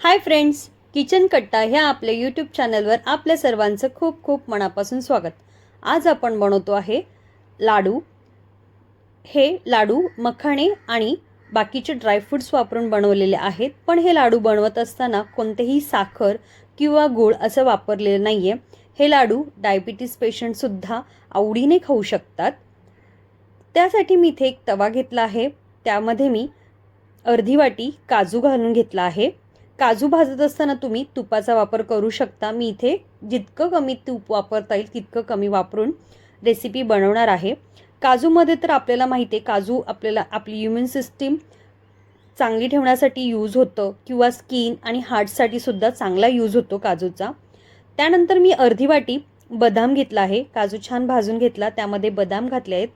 Hi friends kitchen कट्टा ह्या आपल्या यूट्यूब चॅनलवर आपल्या सर्वांचं खूप खूप मनापासून स्वागत. आज आपण बनवतो आहे लाडू. हे लाडू मखाणे आणि बाकीचे ड्रायफ्रूट्स वापरून बनवलेले आहेत पण हे लाडू बनवत असताना कोणतेही साखर किंवा गूळ असं वापरलेलं नाही आहे हे लाडू डायबिटीस पेशंटसुद्धा आवडीने खाऊ शकतात. त्यासाठी मी इथे एक तवा घेतला आहे त्यामध्ये मी अर्धी वाटी काजू घालून घेतला आहे. काजू भाजत असताना तुम्ही तुपाचा वापर करू शकता. मी इथे जितकं कमी तूप वापरता येईल तितकं कमी वापरून रेसिपी बनवणार आहे. काजूमध्ये तर आपल्याला माहिती आहे काजू आपल्याला आपली इम्युन सिस्टीम चांगली ठेवण्यासाठी यूज होतं किंवा स्किन आणि हार्टसाठी सुद्धा चांगला यूज होतो काजूचा. त्यानंतर मी अर्धी वाटी बदाम घेतला आहे. काजू छान भाजून घेतला त्यामध्ये बदाम घातले आहेत.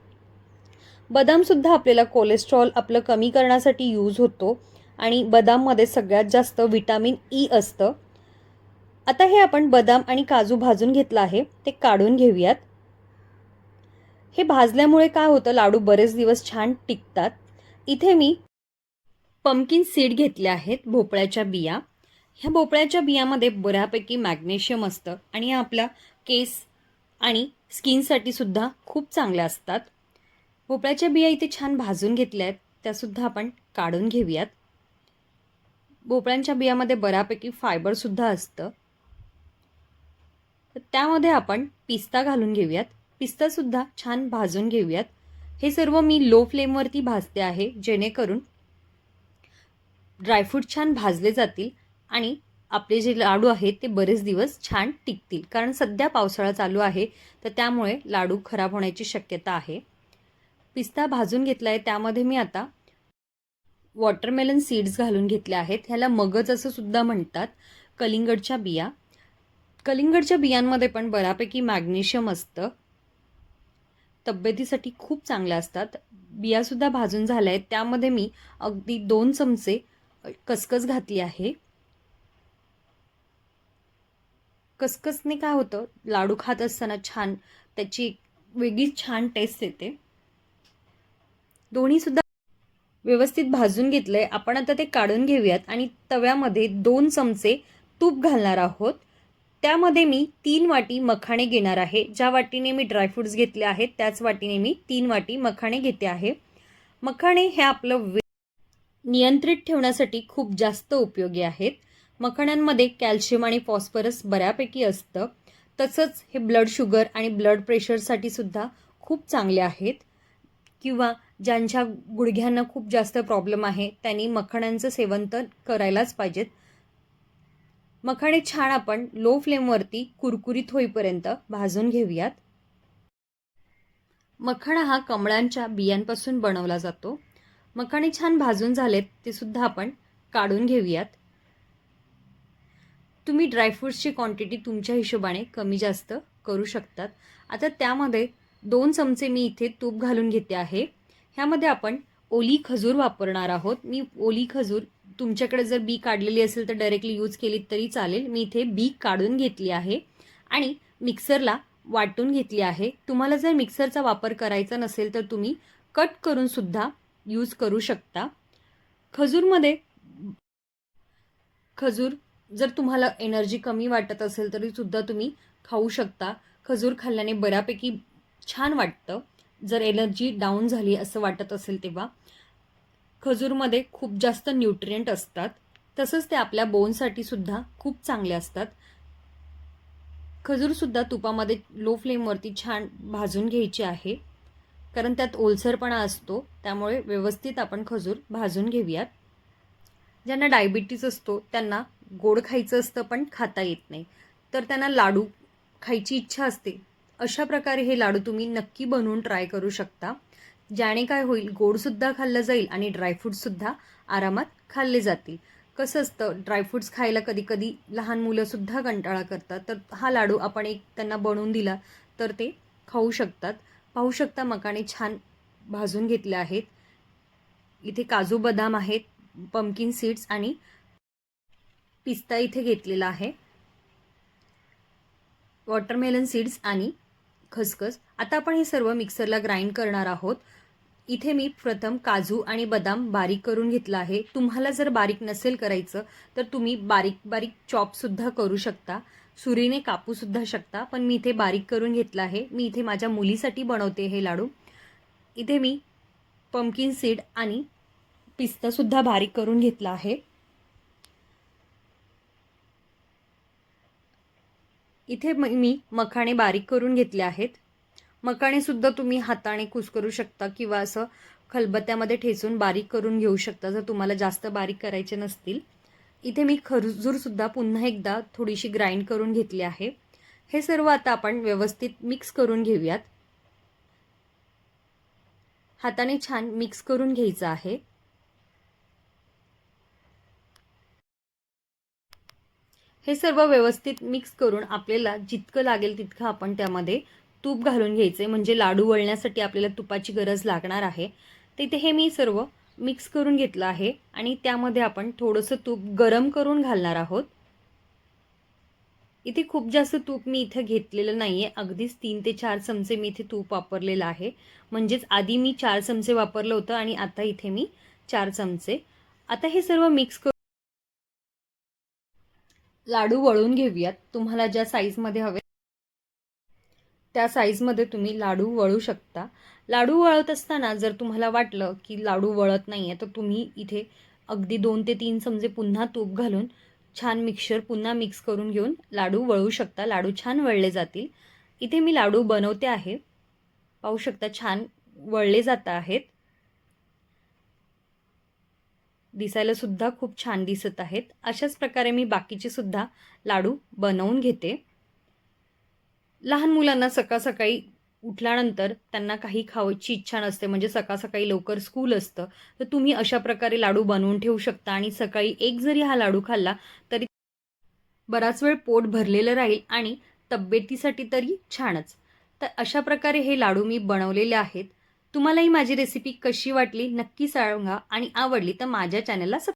बदामसुद्धा आपल्याला कोलेस्ट्रॉल आपलं कमी करण्यासाठी यूज होतो. आणि बदाममध्ये सगळ्यात जास्त विटॅमिन ई असतं. आता हे आपण बदाम आणि काजू भाजून घेतलं आहे ते काढून घेऊयात. हे भाजल्यामुळे काय होतं लाडू बरेच दिवस छान टिकतात. इथे मी पंपकिन सीड घेतले आहेत भोपळ्याच्या बिया. ह्या भोपळ्याच्या बियामध्ये बऱ्यापैकी मॅग्नेशियम असतं आणि या आपल्या केस आणि स्किनसाठी सुद्धा खूप चांगल्या असतात. भोपळ्याच्या बिया इथे छान भाजून घेतल्या आहेत त्यासुद्धा आपण काढून घेऊयात. भोपळ्यांच्या बियामध्ये बऱ्यापैकी फायबरसुद्धा असतं. तर त्यामध्ये आपण पिस्ता घालून घेऊयात. पिस्तासुद्धा छान भाजून घेऊयात. हे सर्व मी लो फ्लेमवरती भाजते आहे जेणेकरून ड्रायफ्रूट छान भाजले जातील आणि आपले जे लाडू आहेत ते बरेच दिवस छान टिकतील. कारण सध्या पावसाळा चालू आहे तर त्यामुळे लाडू खराब होण्याची शक्यता आहे. पिस्ता भाजून घेतला आहे त्यामध्ये मी आता वॉटरमेलन सीड्स घालून घेतल्या आहेत. ह्याला मगज असं सुद्धा म्हणतात. कलिंगडच्या बिया. कलिंगडच्या बियांमध्ये पण बऱ्यापैकी मॅग्नेशियम असतं. तब्येतीसाठी खूप चांगल्या असतात. बियासुद्धा भाजून झाल्या आहेत. त्यामध्ये मी अगदी दोन चमचे कसकस घातली आहे. कसकसने काय होतं? लाडू खात असताना छान त्याची वेगळीच छान टेस्ट येते. दोन्हीसुद्धा व्यवस्थित भाजून घेतलं आहे आपण आता ते काढून घेऊयात. आणि तव्यामध्ये दोन चमचे तूप घालणार आहोत. त्यामध्ये मी तीन वाटी मखाणे घेणार आहे. ज्या वाटीने मी ड्रायफ्रूट्स घेतले आहेत त्याच वाटीने मी तीन वाटी मखाणे घेते आहे. मखाणे हे आपलं वे नियंत्रित ठेवण्यासाठी खूप जास्त उपयोगी आहेत. मखाण्यांमध्ये कॅल्शियम आणि फॉस्फरस बऱ्यापैकी असतं. तसंच हे ब्लड शुगर आणि ब्लड प्रेशरसाठी सुद्धा खूप चांगले आहेत. किंवा ज्यांच्या गुडघ्यांना खूप जास्त प्रॉब्लेम आहे त्यांनी मखणांचं सेवन तर करायलाच पाहिजेत. मखाणे छान आपण लो फ्लेमवरती कुरकुरीत होईपर्यंत भाजून घेऊयात. मखाणा हा कमळांच्या बियांपासून बनवला जातो. मखाणे छान भाजून झालेत ते सुद्धा आपण काढून घेऊयात. तुम्ही ड्रायफ्रूट्सची क्वांटिटी तुमच्या हिशोबाने कमी जास्त करू शकतात. आता त्यामध्ये दोन चमचे मी इथे तूप घालून घेते आहे. ह्यामध्ये आपण ओली खजूर वापरणार आहोत. मी ओली खजूर तुमच्याकडे जर बी काढलेली असेल तर डायरेक्टली यूज केली तरी चालेल. मी इथे बी काढून घेतली आहे आणि मिक्सरला वाटून घेतली आहे. तुम्हाला जर मिक्सरचा वापर करायचा नसेल तर तुम्ही कट करून सुद्धा यूज करू शकता. खजूरमध्ये खजूर जर तुम्हाला एनर्जी कमी वाटत असेल तरी सुद्धा तुम्ही खाऊ शकता. खजूर खाल्ल्याने बऱ्यापैकी छान वाटतं. जर एनर्जी डाऊन झाली असं वाटत असेल तेव्हा खजूरमध्ये खूप जास्त न्यूट्रियंट असतात. तसंच ते आपल्या बोनसाठी सुद्धा खूप चांगले असतात. खजूरसुद्धा तुपामध्ये लो फ्लेमवरती छान भाजून घ्यायची आहे. कारण त्यात ओलसरपणा असतो त्यामुळे व्यवस्थित आपण खजूर भाजून घेऊयात. ज्यांना डायबिटीज असतो त्यांना गोड खायचं असतं पण खाता येत नाही. तर त्यांना लाडू खायची इच्छा असते अशा प्रकारे हे लाडू तुम्ही नक्की बनवून ट्राय करू शकता. ज्याने काय होईल गोडसुद्धा खाल्लं जाईल आणि ड्रायफ्रूटसुद्धा आरामात खाल्ले जातील. कसं असतं ड्रायफ्रूट्स खायला कधी कधी लहान मुलंसुद्धा कंटाळा करतात. तर हा लाडू आपण एक त्यांना बनवून दिला तर ते खाऊ शकतात. पाहू शकता मकाने छान भाजून घेतले आहेत. इथे काजू बदाम आहेत पंपकिन सीड्स आणि पिस्ता इथे घेतलेला आहे. वॉटरमेलन सीड्स आणि खसखस. आता आपण हे सर्व मिक्सरला ग्राइंड करणार आहोत. इथे मी प्रथम काजू आणि बदाम बारीक करून घेतला आहे. तुम्हाला जर बारीक नसेल करायचं तर तुम्ही बारीक बारीक चॉपसुद्धा करू शकता. सुरीने कापूसुद्धा शकता पण मी इथे बारीक करून घेतला आहे. मी इथे माझ्या मुलीसाठी बनवते हे लाडू. इथे मी पंकिन सीड आणि पिस्तासुद्धा बारीक करून घेतला आहे. इथे म- मी मखाणे बारीक करून घेतले आहेत. मखाणेसुद्धा तुम्ही हाताने कुस्करू शकता किंवा असं खलबत्त्यामध्ये ठेचून बारीक करून घेऊ शकता जर तुम्हाला जास्त बारीक करायचे नसतील. इथे मी खरजूरसुद्धा पुन्हा एकदा थोडीशी ग्राइंड करून घेतली आहे. हे सर्व आता आपण व्यवस्थित मिक्स करून घेऊयात. हाताने छान मिक्स करून घ्यायचं आहे. हे सर्व व्यवस्थित मिक्स करून आपल्याला जितकं लागेल तितकं आपण त्यामध्ये तूप घालून घ्यायचे म्हणजे लाडू वळण्यासाठी आपल्याला तुपाची गरज लागणार आहे. तर इथे हे मी सर्व मिक्स करून घेतलं आहे आणि त्यामध्ये आपण थोडंसं तूप गरम करून घालणार आहोत. इथे खूप जास्त तूप मी इथे घेतलेलं नाही आहे अगदीच तीन ते चार चमचे मी इथे तूप वापरलेलं आहे. म्हणजेच आधी मी चार चमचे वापरलं होतं आणि आता इथे मी चार चमचे. आता हे सर्व मिक्स करून लाडू वळून घेऊयात. तुम्हाला ज्या साईजमध्ये हवे त्या साईजमध्ये तुम्ही लाडू वळू शकता. लाडू वळत असताना जर तुम्हाला वाटलं की लाडू वळत नाही आहे तर तुम्ही इथे अगदी दोन ते तीन चमचे पुन्हा तूप घालून छान मिक्सर पुन्हा मिक्स करून घेऊन लाडू वळू शकता. लाडू छान वळले जातील. इथे मी लाडू बनवते आहे. पाहू शकता छान वळले जात आहेत. दिसायला सुद्धा खूप छान दिसत आहेत. अशाच प्रकारे मी बाकीचे सुद्धा लाडू बनवून घेते. लहान मुलांना सकाळ सकाळी उठल्यानंतर त्यांना काही खावायची इच्छा नसते. म्हणजे सकाळ सकाळी लवकर स्कूल असतं. तर तुम्ही अशा प्रकारे लाडू बनवून ठेवू शकता. आणि सकाळी एक जरी हा लाडू खाल्ला तरी बराच वेळ पोट भरलेलं राहील आणि तब्येतीसाठी तरी छानच. तर अशा प्रकारे हे लाडू मी बनवलेले आहेत. तुम्हालाही माझी रेसिपी कशी वाटली नक्की सांगा आणि आवडली तर माझ्या चॅनलला सब